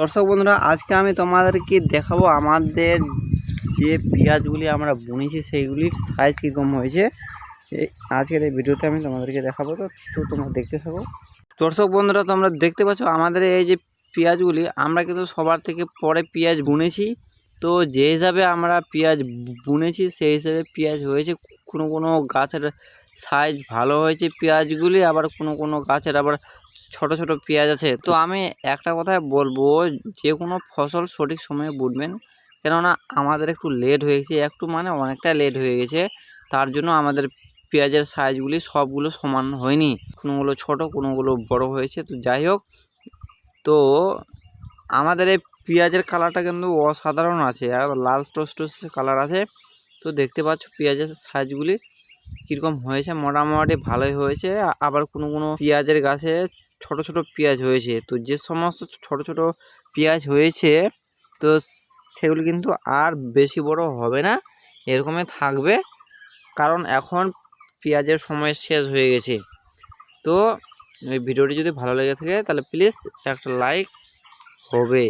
দর্শক বন্ধুরা, আজকে আমি তোমাদেরকে দেখাবো আমাদের যে পেঁয়াজগুলি আমরা বুনেছি, সেইগুলির সাইজ কীরকম হয়েছে। আজকের এই ভিডিওতে আমি তোমাদেরকে দেখাবো, তো তো তোমরা দেখতে থাকো। দর্শক বন্ধুরা, তোমরা দেখতে পাচ্ছ, আমাদের এই যে পেঁয়াজগুলি, আমরা কিন্তু সবার থেকে পরে পেঁয়াজ বুনেছি। তো যে হিসাবে আমরা পেঁয়াজ বুনেছি, সেই হিসাবে পেঁয়াজ হয়েছে কোনো কোনো গাছের সাইজ ভালো হয়েছে পেঁয়াজগুলি, আবার কোনো কোনো গাছের আবার ছোট ছোট পেঁয়াজ আছে। তো আমি একটা কথাই বলব, যে কোনো ফসল সঠিক সময়ে বুনবেন, কেননা আমাদের একটু লেট হয়ে গেছে, একটু মানে অনেকটা লেট হয়ে গেছে, তার জন্য আমাদের পেঁয়াজের সাইজগুলি সবগুলো সমান হয়নি। কোনোগুলো ছোট, কোনোগুলো বড় হয়েছে, তো যাই হোক। তো আমাদের এই পেঁয়াজের কালারটা কিন্তু অসাধারণ আছে, আর লাল টস টস কালার আছে। তো দেখতে পাচ্ছ পেঁয়াজের সাইজগুলি কীরকম হয়েছে? মোটামুটি ভালোই হয়েছে। আবার কোনো কোনো পেঁয়াজের গাছে ছোট ছোট পেঁয়াজ হয়েছে। তো যে সমস্ত ছোট ছোট পেঁয়াজ হয়েছে, তো সেগুলি কিন্তু আর বেশি বড় হবে না। এরকমই থাকবে। কারণ এখন পেঁয়াজের সময় শেষ হয়ে গেছে। তো এই ভিডিওটি যদি ভালো লেগে থাকে, তাহলে প্লিজ একটা লাইক হবে।